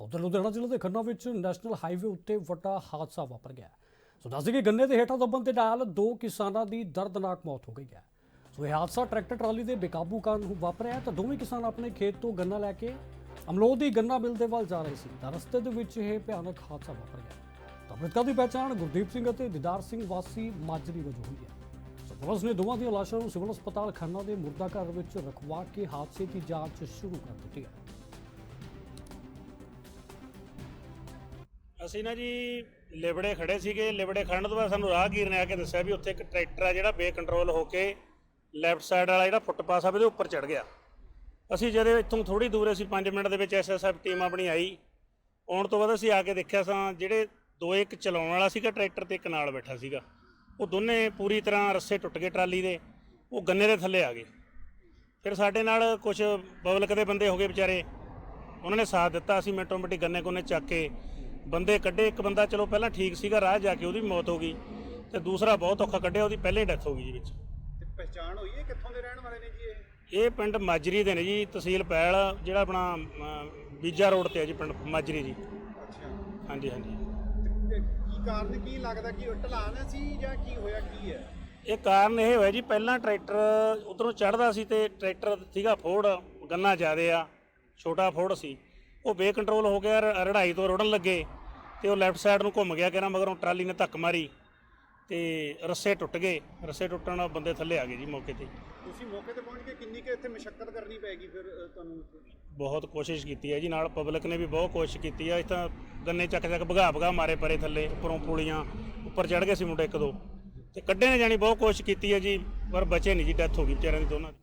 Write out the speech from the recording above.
ਉਧਰ ਲੁਧਿਆਣਾ ਜ਼ਿਲ੍ਹੇ ਦੇ ਖੰਨਾ ਵਿੱਚ ਨੈਸ਼ਨਲ ਹਾਈਵੇ ਉੱਤੇ ਵੱਡਾ ਹਾਦਸਾ ਵਾਪਰ ਗਿਆ ਸੋ ਦੱਸਦੇ ਕਿ ਗੰਨੇ ਦੇ ਹੇਠਾਂ ਦੱਬਣ ਦੇ ਨਾਲ ਦੋ ਕਿਸਾਨਾਂ ਦੀ ਦਰਦਨਾਕ ਮੌਤ ਹੋ ਗਈ ਹੈ। ਸੋ ਇਹ ਹਾਦਸਾ ਟਰੈਕਟਰ ਟਰਾਲੀ ਦੇ ਬੇਕਾਬੂ ਕਾਰਨ ਵਾਪਰਿਆ ਤਾਂ ਦੋਵੇਂ ਕਿਸਾਨ ਆਪਣੇ ਖੇਤ ਤੋਂ ਗੰਨਾ ਲੈ ਕੇ ਅਮਲੋਹ ਦੀ ਗੰਨਾ ਮਿਲ ਦੇ ਵੱਲ ਜਾ ਰਹੇ ਸੀ ਤਾਂ ਰਸਤੇ ਦੇ ਵਿੱਚ ਇਹ ਭਿਆਨਕ ਹਾਦਸਾ ਵਾਪਰ ਗਿਆ ਤਾਂ ਮ੍ਰਿਤਕਾਂ ਦੀ ਪਛਾਣ ਗੁਰਦੀਪ ਸਿੰਘ ਅਤੇ ਦਿਦਾਰ ਸਿੰਘ ਵਾਸੀ ਮਾਜਰੀ ਵਜੋਂ ਹੋਈ ਹੈ। ਸੋ ਪੁਲਿਸ ਨੇ ਦੋਵਾਂ ਦੀਆਂ ਲਾਸ਼ਾਂ ਨੂੰ ਸਿਵਲ ਹਸਪਤਾਲ ਖੰਨਾ ਦੇ ਮੁਰਦਾ ਘਰ ਵਿੱਚ ਰਖਵਾ ਕੇ ਹਾਦਸੇ ਦੀ ਜਾਂਚ ਸ਼ੁਰੂ ਕਰ ਦਿੱਤੀ ਹੈ। ਅਸੀਂ ਨਾ ਜੀ ਲਿਬੜੇ ਖੜੇ ਸੀਗੇ, ਲਿਬੜੇ ਖੜਨ ਤੋਂ ਬਾਅਦ ਸਾਨੂੰ ਰਾਹਗੀਰ ਨੇ ਆ ਕੇ ਦੱਸਿਆ ਵੀ ਉੱਥੇ ਇੱਕ ਟਰੈਕਟਰ ਆ ਜਿਹੜਾ ਬੇਕੰਟਰੋਲ ਹੋ ਕੇ ਲੈਫਟ ਸਾਈਡ ਵਾਲਾ ਜਿਹੜਾ ਫੁੱਟਪਾਥ ਆ, ਉਹਦੇ ਉੱਪਰ ਚੜ ਗਿਆ। ਅਸੀਂ ਜਦੋਂ ਇੱਥੋਂ ਥੋੜੀ ਦੂਰ ਅਸੀਂ 5 ਮਿੰਟ ਦੇ ਵਿੱਚ ਐਸਐਸਐਫ ਟੀਮ ਆਪਣੀ ਆਈ। ਆਉਣ ਤੋਂ ਬਾਅਦ ਅਸੀਂ ਆ ਕੇ ਦੇਖਿਆ ਸਾਂ, ਜਿਹੜੇ ਦੋ ਇੱਕ ਚਲਾਉਣ ਵਾਲਾ ਸੀਗਾ ਟਰੈਕਟਰ ਤੇ ਇੱਕ ਨਾਲ ਬੈਠਾ ਸੀਗਾ। ਉਹ ਦੋਨੇ ਪੂਰੀ ਤਰ੍ਹਾਂ ਰੱਸੇ ਟੁੱਟ ਗਏ ਟਰਾਲੀ ਦੇ, ਉਹ ਗੰਨੇ ਦੇ ਥੱਲੇ ਆ ਗਏ। ਫਿਰ ਸਾਡੇ ਨਾਲ ਕੁਝ ਪਬਲਿਕ ਦੇ ਬੰਦੇ ਹੋ ਗਏ ਵਿਚਾਰੇ। ਉਹਨਾਂ ਨੇ ਸਾਥ ਦਿੱਤਾ, ਅਸੀਂ ਮਿੰਟੋ ਮਿੰਟੀ ਗੰਨੇ ਗੁੰਨੇ ਚੱਕ ਕੇ ਬੰਦੇ ਕੱਢੇ ਇੱਕ ਬੰਦਾ ਚਲੋ ਪਹਿਲਾਂ ਠੀਕ ਸੀਗਾ ਰਾਹ ਜਾ ਕੇ ਉਹਦੀ ਮੌਤ ਹੋ ਗਈ ਤੇ ਦੂਸਰਾ ਬਹੁਤ ਔਖਾ ਕੱਢਿਆ ਉਹਦੀ ਪਹਿਲਾਂ ਡੈਥ ਹੋ ਗਈ ਜੀ ਵਿੱਚ। ਤੇ ਪਛਾਣ ਹੋਈ ਹੈ ਕਿੱਥੋਂ ਦੇ ਰਹਿਣ ਵਾਲੇ ਨੇ ਜੀ ਇਹ? ਇਹ ਪਿੰਡ ਮਾਜਰੀ ਦੇ ਨੇ ਜੀ ਤਹਿਸੀਲ ਪੈਲ ਜਿਹੜਾ ਆਪਣਾ ਬੀਜਾ ਰੋਡ ਤੇ ਹੈ ਜੀ ਪਿੰਡ ਮਾਜਰੀ ਜੀ। ਅੱਛਾ। ਹਾਂਜੀ ਹਾਂਜੀ। ਤੇ ਕੀ ਕਾਰਨ ਕੀ ਲੱਗਦਾ ਕਿ ਢਲਾਨ ਸੀ ਜਾਂ ਕੀ ਹੋਇਆ ਕੀ ਹੈ? ਇਹ ਕਾਰਨ ਇਹ ਹੋਇਆ ਜੀ ਪਹਿਲਾਂ ਟਰੈਕਟਰ ਉਧਰੋਂ ਚੜਦਾ ਸੀ ਤੇ ਟਰੈਕਟਰ ਸੀਗਾ ਫੋੜ ਗੰਨਾ ਜ਼ਿਆਦੇ ਆ ਛੋਟਾ ਫੋੜ ਸੀ। ਉਹ ਬੇਕੰਟਰੋਲ ਹੋ ਗਿਆ ਰ- ਰੜਾਈ ਤੋਂ ਰੁੜਨ ਲੱਗੇ ਤੇ ਉਹ ਲੈਫਟ ਸਾਈਡ ਨੂੰ ਘੁੰਮ ਗਿਆ ਕਿਹਨਾਂ ਮਗਰੋਂ ਟਰਾਲੀ ਨੇ ਧੱਕ ਮਾਰੀ ਤੇ ਰੱਸੇ ਟੁੱਟ ਗਏ ਰੱਸੇ ਟੁੱਟਣ ਨਾਲ ਬੰਦੇ ਥੱਲੇ ਆ ਗਏ ਜੀ ਮੌਕੇ ਤੇ। ਤੁਸੀਂ ਮੌਕੇ ਤੇ ਪਹੁੰਚ ਕੇ ਕਿੰਨੀ ਕਿ ਇੱਥੇ ਮਸ਼ੱਕਤ ਕਰਨੀ ਪੈਗੀ ਫਿਰ ਅ, ਤੁਹਾਨੂੰ ਬਹੁਤ ਕੋਸ਼ਿਸ਼ ਕੀਤੀ ਹੈ ਜੀ ਨਾਲ ਪਬਲਿਕ ਨੇ ਵੀ ਬਹੁਤ ਕੋਸ਼ਿਸ਼ ਕੀਤੀ ਹੈ ਤਾਂ ਗੰਨੇ ਚੱਕ ਚੱਕ ਭਗਾ ਭਗਾ ਮਾਰੇ ਪਰੇ ਥੱਲੇ ਉੱਪਰੋਂ ਪੁਲੀਆਂ ਉੱਪਰ ਚੜ ਗਏ ਸੀ ਮੁੰਡੇ ਇੱਕ ਦੋ। ਤੇ ਕੱਢੇ ਨੇ ਜਾਣੀ ਬਹੁਤ ਕੋਸ਼ਿਸ਼ ਕੀਤੀ ਹੈ ਜੀ ਪਰ ਬਚੇ ਨਹੀਂ ਜੀ ਡੈਥ ਹੋ ਗਈ ਵਿਚਾਰਿਆਂ ਦੀ ਦੋਨਾਂ ਦੀ।